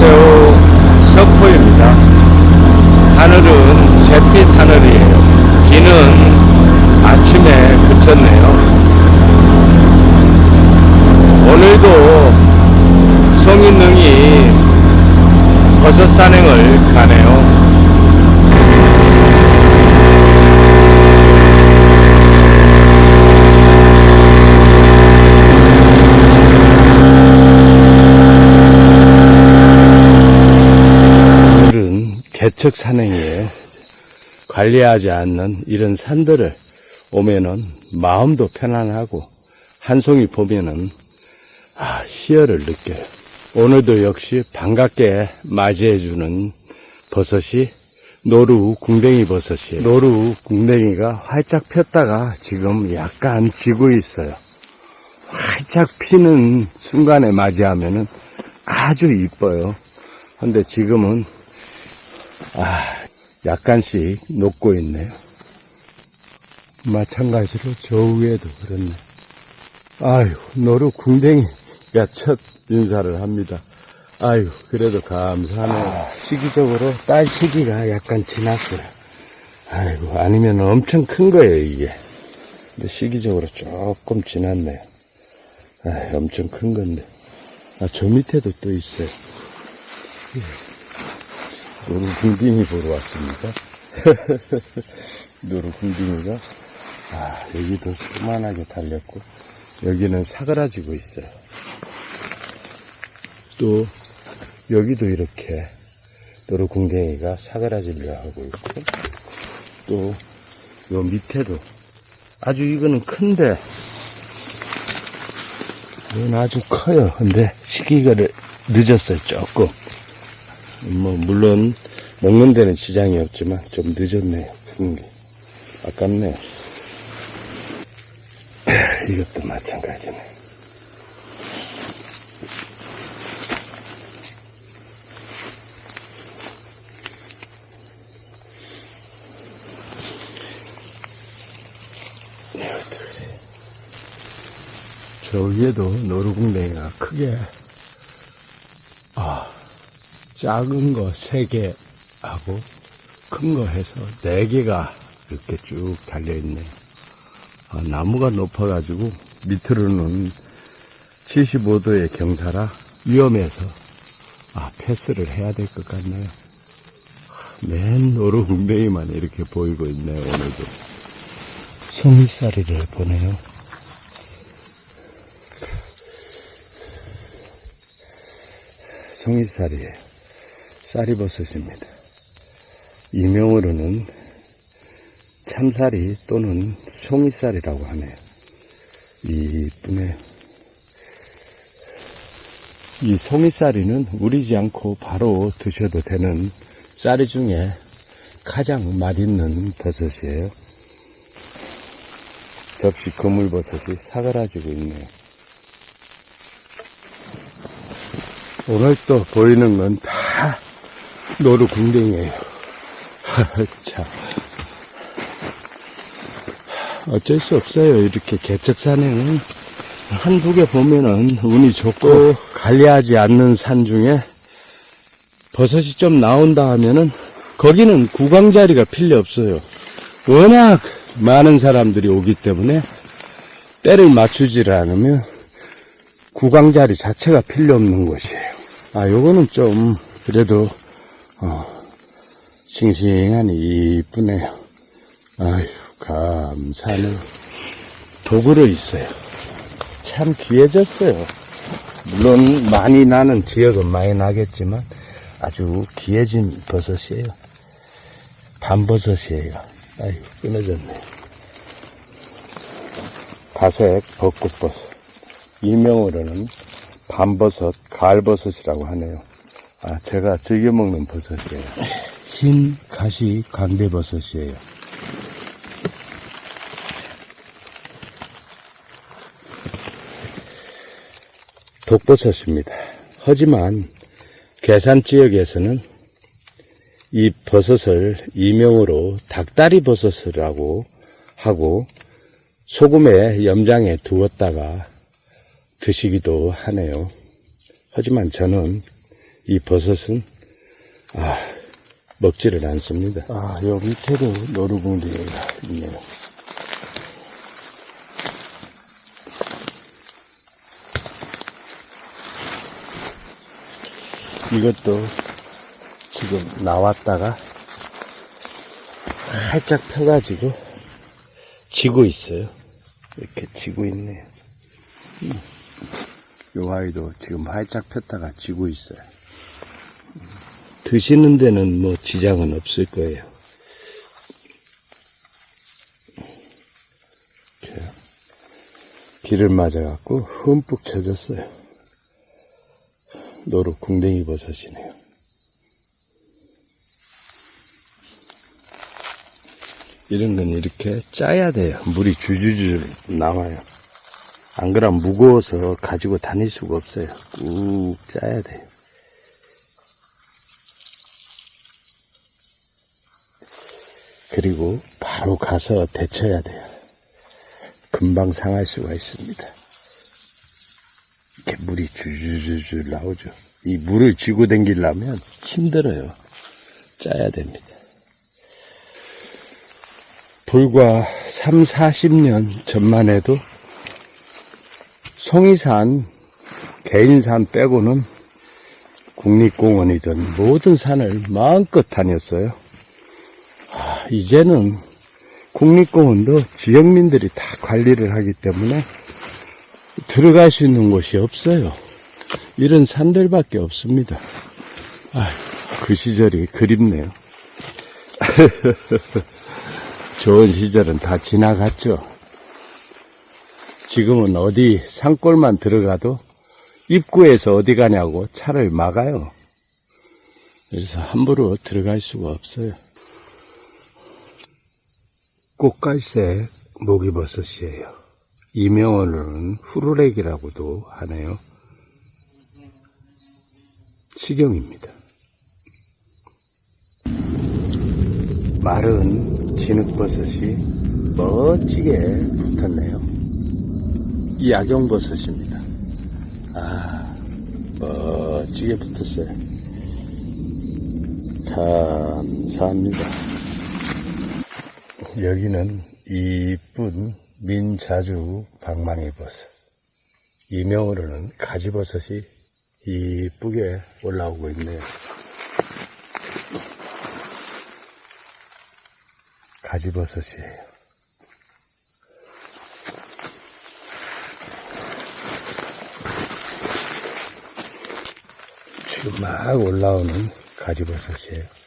안녕하세요. 석포입니다. 하늘은 잿빛 하늘이에요. 비는 아침에 그쳤네요. 오늘도 성인능이 버섯 산행을 가네요. 오늘은 개척 산행이에요. 관리하지 않는 이런 산들을 오면은 마음도 편안하고 한 송이 보면은 아, 희열을 느껴요. 오늘도 역시 반갑게 맞이해주는 버섯이 노루 궁뎅이 버섯이에요. 노루 궁뎅이가 활짝 폈다가 지금 약간 지고 있어요. 활짝 피는 순간에 맞이하면은 아주 이뻐요. 근데 지금은 아, 약간씩 녹고 있네요. 마찬가지로 저 위에도 그렇네. 아유, 노루 궁뎅이가 첫 인사를 합니다. 아유, 그래도 감사하네요. 시기적으로 딸 시기가 약간 지났어요. 아이고, 아니면 엄청 큰 거예요, 이게. 근데 시기적으로 조금 지났네요. 아, 엄청 큰 건데. 아, 저 밑에도 또 있어요. 노루 궁딩이 보러 왔습니다. 노루 궁딩이가 아 여기도 수만하게 달렸고 여기는 사그라지고 있어요. 또 여기도 이렇게 노루 궁뎅이가 사그라지려 하고 있고 또 요 밑에도 아주 이거는 큰데 이건 아주 커요. 근데 시기가 늦었어요. 조금. 뭐 물론 먹는 데는 지장이 없지만 좀 늦었네요. 큰 게. 아깝네요. 이것도 마찬가지네. 저 위에도 노루궁뎅이가 크게 아 작은 거 세 개 하고 큰 거 해서 네 개가 이렇게 쭉 달려 있네요. 아, 나무가 높아가지고 밑으로는 75도의 경사라 위험해서 아, 패스를 해야 될 것 같네요. 맨 노루궁뎅이만 이렇게 보이고 있네요. 오늘도 송이살이를 보네요. 송이살이에요. 쌀이버섯입니다. 이명으로는 참쌀이 또는 송이쌀이라고 하네요. 이쁘네요. 이 송이쌀이는 우리지 않고 바로 드셔도 되는 쌀이 중에 가장 맛있는 버섯이에요. 접시 그물버섯이 사그라지고 있네요. 오늘 또 보이는 건다 노루 궁뎅이에요. 참. 어쩔 수 없어요. 이렇게 개척산에는 한두 개 보면은 운이 좋고 관리하지 않는 산 중에 버섯이 좀 나온다 하면은 거기는 구강 자리가 필요 없어요. 워낙 많은 사람들이 오기 때문에 때를 맞추질 않으면 구강 자리 자체가 필요 없는 곳이에요. 아, 요거는 좀 그래도 어, 싱싱하니 이쁘네요. 아휴, 감사하네요. 도구로 있어요. 참 귀해졌어요. 물론 많이 나는 지역은 많이 나겠지만 아주 귀해진 버섯이에요. 밤버섯이에요. 아휴, 끊어졌네. 다색 벚꽃버섯. 일명으로는 밤버섯, 가을버섯이라고 하네요. 아, 제가 즐겨 먹는 버섯이에요. 흰 가시 광대버섯이에요. 독버섯입니다. 하지만 계산 지역에서는 이 버섯을 이명으로 닭다리 버섯이라고 하고 소금에 염장해 두었다가 드시기도 하네요. 하지만 저는 이 버섯은, 아, 먹지를 않습니다. 아, 요 밑에도 노루궁디가 있네요. 이것도 지금 나왔다가 살짝 펴가지고 지고 있어요. 이렇게 지고 있네요. 음. 요 아이도 지금 활짝 폈다가 지고 있어요. 드시는 데는 뭐 지장은 없을 거예요. 기를 맞아갖고 흠뻑 젖었어요. 노루 궁뎅이 버섯이네요. 이런 건 이렇게 짜야 돼요. 물이 줄줄줄 나와요. 안 그러면 무거워서 가지고 다닐 수가 없어요. 꾹 짜야 돼요. 그리고 바로 가서 데쳐야 돼요. 금방 상할 수가 있습니다. 이렇게 물이 줄줄줄줄 나오죠. 이 물을 쥐고 댕기려면 힘들어요. 짜야 됩니다. 불과 3, 40년 전만 해도 송이산, 개인산 빼고는 국립공원이든 모든 산을 마음껏 다녔어요. 아, 이제는 국립공원도 지역민들이 다 관리를 하기 때문에 들어갈 수 있는 곳이 없어요. 이런 산들밖에 없습니다. 아, 그 시절이 그립네요. 좋은 시절은 다 지나갔죠. 지금은 어디 산골만 들어가도 입구에서 어디 가냐고 차를 막아요. 그래서 함부로 들어갈 수가 없어요. 꽃갈색 목이버섯이에요. 이명어로는 후루렉이라고도 하네요. 식용입니다. 마른 진흙버섯이 멋지게 붙었네요. 이 약용버섯입니다. 아, 멋지게 붙었어요. 감사합니다. 여기는 이쁜 민자주 방망이 버섯. 이명으로는 가지버섯이 이쁘게 올라오고 있네요. 가지버섯이에요. 지금 막 올라오는 가지버섯이에요.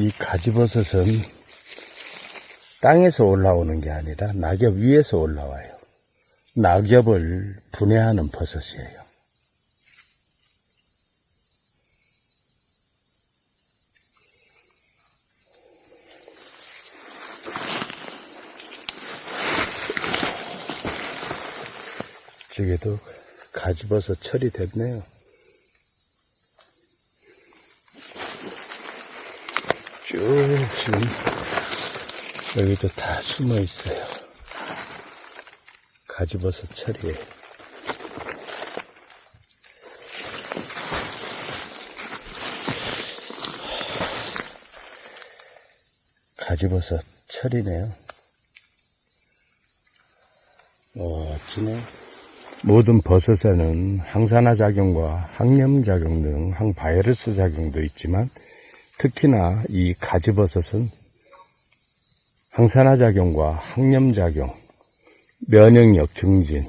이 가지버섯은 땅에서 올라오는 게 아니라 낙엽 위에서 올라와요. 낙엽을 분해하는 버섯이에요. 저기도 가지버섯 철이 됐네요. 지금 여기도 다 숨어 있어요. 가지버섯 철이에요. 가지버섯 철이네요. 멋지네. 모든 버섯에는 항산화 작용과 항염 작용 등 항바이러스 작용도 있지만 특히나 이 가지버섯은 항산화 작용과 항염 작용, 면역력 증진,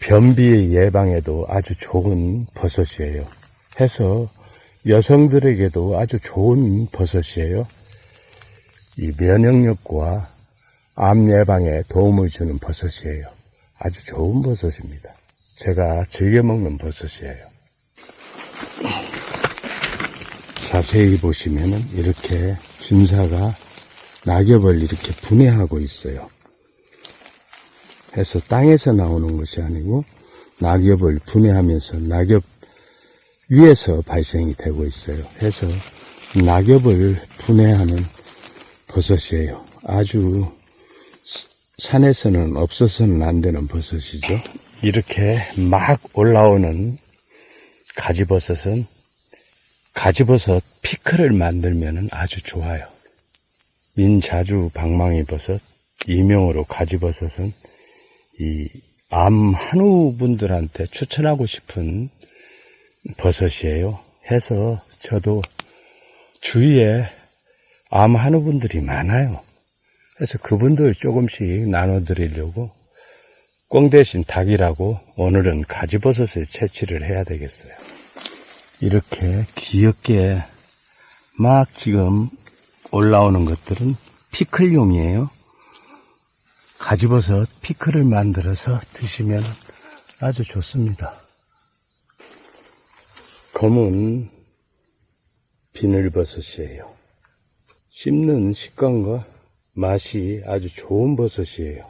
변비 예방에도 아주 좋은 버섯이에요. 해서 여성들에게도 아주 좋은 버섯이에요. 이 면역력과 암 예방에 도움을 주는 버섯이에요. 아주 좋은 버섯입니다. 제가 즐겨 먹는 버섯이에요. 자세히 보시면은 이렇게 균사가 낙엽을 이렇게 분해하고 있어요. 해서 땅에서 나오는 것이 아니고 낙엽을 분해하면서 낙엽 위에서 발생이 되고 있어요. 해서 낙엽을 분해하는 버섯이에요. 아주 산에서는 없어서는 안 되는 버섯이죠. 이렇게 막 올라오는 가지버섯은 가지버섯 피클을 만들면 아주 좋아요. 민자주 방망이 버섯, 이명으로 가지버섯은 이 암 한우 분들한테 추천하고 싶은 버섯이에요. 해서 저도 주위에 암 한우 분들이 많아요. 그래서 그분들 조금씩 나눠드리려고 꽁 대신 닭이라고 오늘은 가지버섯을 채취를 해야 되겠어요. 이렇게 귀엽게 막 지금 올라오는 것들은 피클용이에요. 가지버섯 피클을 만들어서 드시면 아주 좋습니다. 검은 비늘버섯이에요. 씹는 식감과 맛이 아주 좋은 버섯이에요.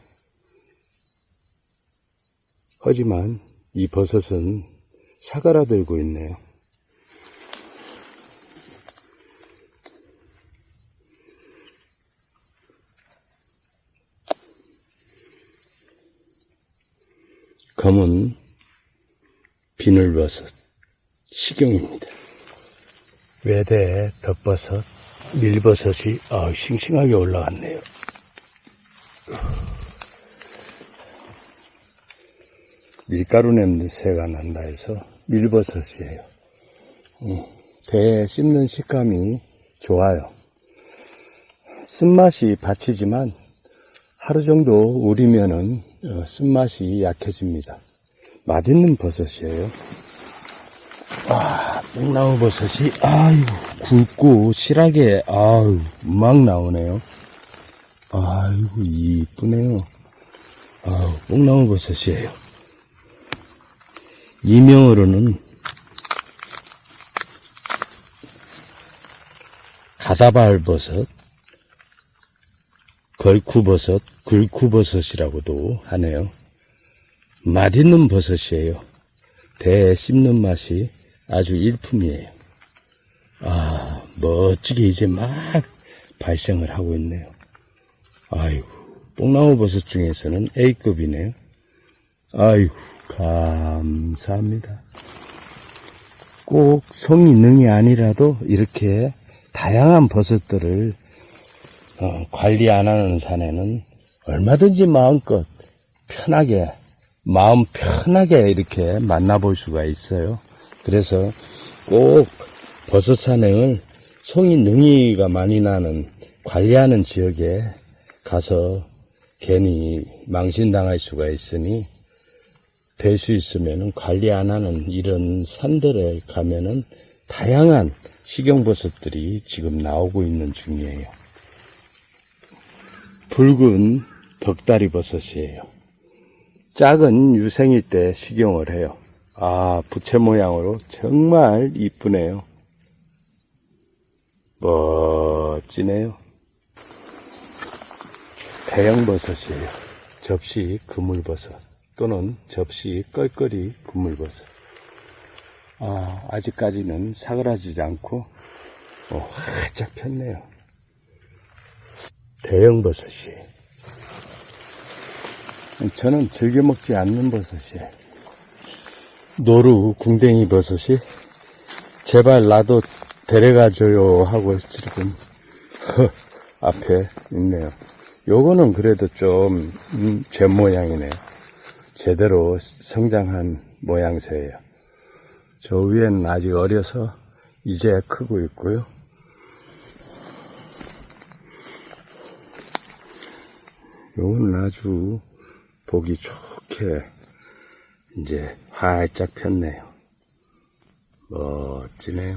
하지만 이 버섯은 사가라들고 있네요. 검은 비늘버섯 식용입니다. 외대 덮버섯 밀버섯이 아, 싱싱하게 올라갔네요. 밀가루 냄새가 난다 해서 밀버섯이에요. 음, 배에 씹는 식감이 좋아요. 쓴맛이 받치지만 하루 정도 우리면은 어, 쓴맛이 약해집니다. 맛있는 버섯이에요. 아, 뽕나무 버섯이 아유 굵고 실하게 아유 막 나오네요. 아이고 이쁘네요. 아우 뽕나무 버섯이에요. 이명으로는 가다발 버섯, 걸쿠 버섯, 굴쿠버섯이라고도 하네요. 맛있는 버섯이에요. 배에 씹는 맛이 아주 일품이에요. 아, 멋지게 이제 막 발생을 하고 있네요. 아이고, 뽕나무 버섯 중에서는 A급이네요. 아이고, 감사합니다. 꼭 성인능이 아니라도 이렇게 다양한 버섯들을 어, 관리 안 하는 산에는 얼마든지 마음껏 편하게 마음 편하게 이렇게 만나볼 수가 있어요. 그래서 꼭 버섯 산행을 송이 능이가 많이 나는 관리하는 지역에 가서 괜히 망신당할 수가 있으니 될 수 있으면은 관리 안 하는 이런 산들에 가면은 다양한 식용버섯들이 지금 나오고 있는 중이에요. 붉은 덕다리 버섯이에요. 작은 유생일 때 식용을 해요. 아, 부채 모양으로 정말 이쁘네요. 멋지네요. 대형 버섯이에요. 접시 그물버섯 또는 접시 껄껄이 그물버섯. 아, 아직까지는 사그라지지 않고 어, 활짝 폈네요. 대형 버섯이에요. 저는 즐겨 먹지 않는 버섯이에요. 노루 궁뎅이 버섯이 제발 나도 데려가줘요 하고 지금 앞에 있네요. 요거는 그래도 좀, 음, 제 모양이네요. 제대로 성장한 모양새예요. 저 위에는 아직 어려서 이제 크고 있고요. 요거는 아주 보기 좋게 이제 활짝 폈네요. 멋지네요.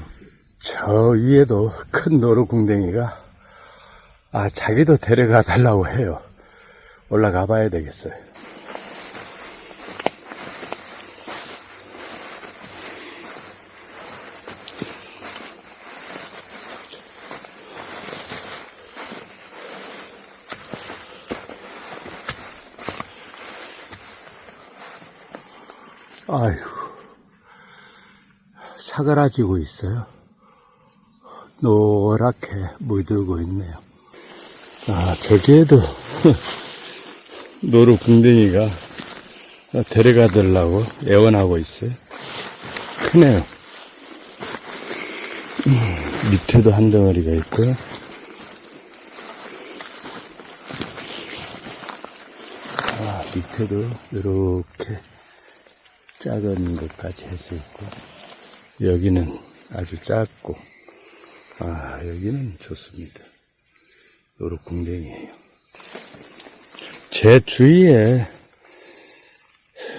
저 위에도 큰 노루궁뎅이가 아 자기도 데려가 달라고 해요. 올라가 봐야 되겠어요. 아휴, 사그라지고 있어요. 노랗게 물들고 있네요. 아, 저기에도 노루 궁뎅이가 데려가들라고 애원하고 있어요. 크네요. 음, 밑에도 한 덩어리가 있고요. 아, 밑에도 이렇게 작은 것까지 해서 있고, 여기는 아주 작고, 아, 여기는 좋습니다. 노루 궁뎅이에요. 제 주위에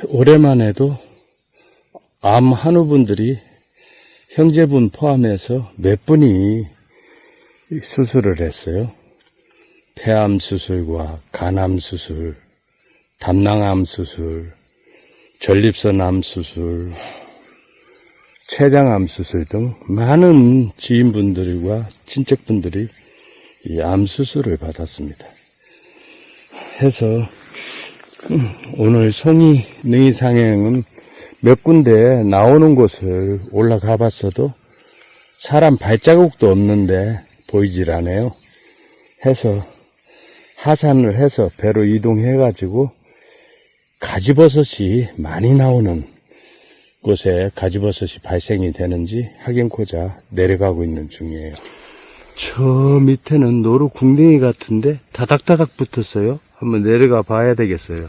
올해만 해도 암 한우분들이 형제분 포함해서 몇 분이 수술을 했어요. 폐암 수술과 간암 수술, 담낭암 수술, 전립선 암 수술, 췌장암 수술 등 많은 지인분들과 친척분들이 이 암 수술을 받았습니다. 해서 음, 오늘 송이 능이 상행은 몇 군데 나오는 곳을 올라가 봤어도 사람 발자국도 없는데 보이질 않아요. 해서 하산을 해서 배로 이동해 가지고 가지버섯이 많이 나오는 곳에 가지버섯이 발생이 되는지 확인코자 내려가고 있는 중이에요. 저 밑에는 노루 궁뎅이 같은데 다닥다닥 붙었어요. 한번 내려가 봐야 되겠어요.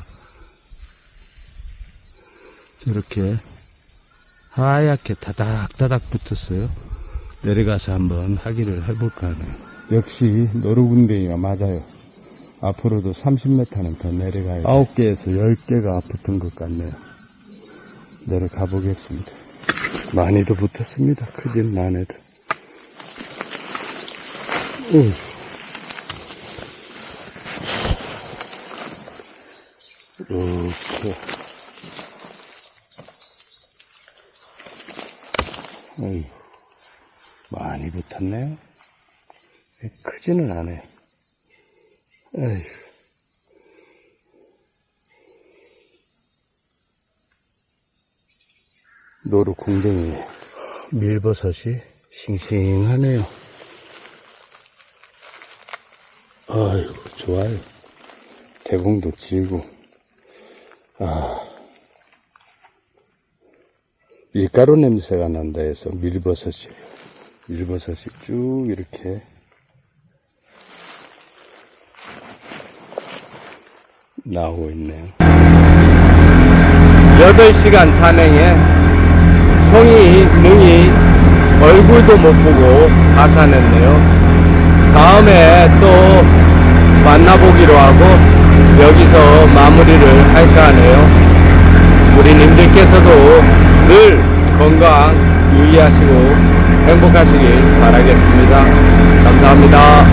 이렇게 하얗게 다닥다닥 붙었어요. 내려가서 한번 확인을 해볼까 하네요. 역시 노루 궁뎅이가 맞아요. 앞으로도 30m는 더 내려가야 돼요. 9개에서 10개가 붙은 것 같네요. 내려가 보겠습니다. 많이도 붙었습니다. 크진 않아도. 우. 이렇게. 어이, 많이 붙었네요. 크지는 않아요. 에휴. 노루 궁뎅이 밀버섯이 싱싱하네요. 아이고, 좋아요. 대공도 길고, 아, 밀가루 냄새가 난다 해서 밀버섯이에요. 밀버섯이 쭉 이렇게 나오고 있네요. 8시간 산행에 송이, 능이 얼굴도 못 보고 하산했네요. 다음에 또 만나보기로 하고 여기서 마무리를 할까 하네요. 우리 님들께서도 늘 건강 유의하시고 행복하시길 바라겠습니다. 감사합니다.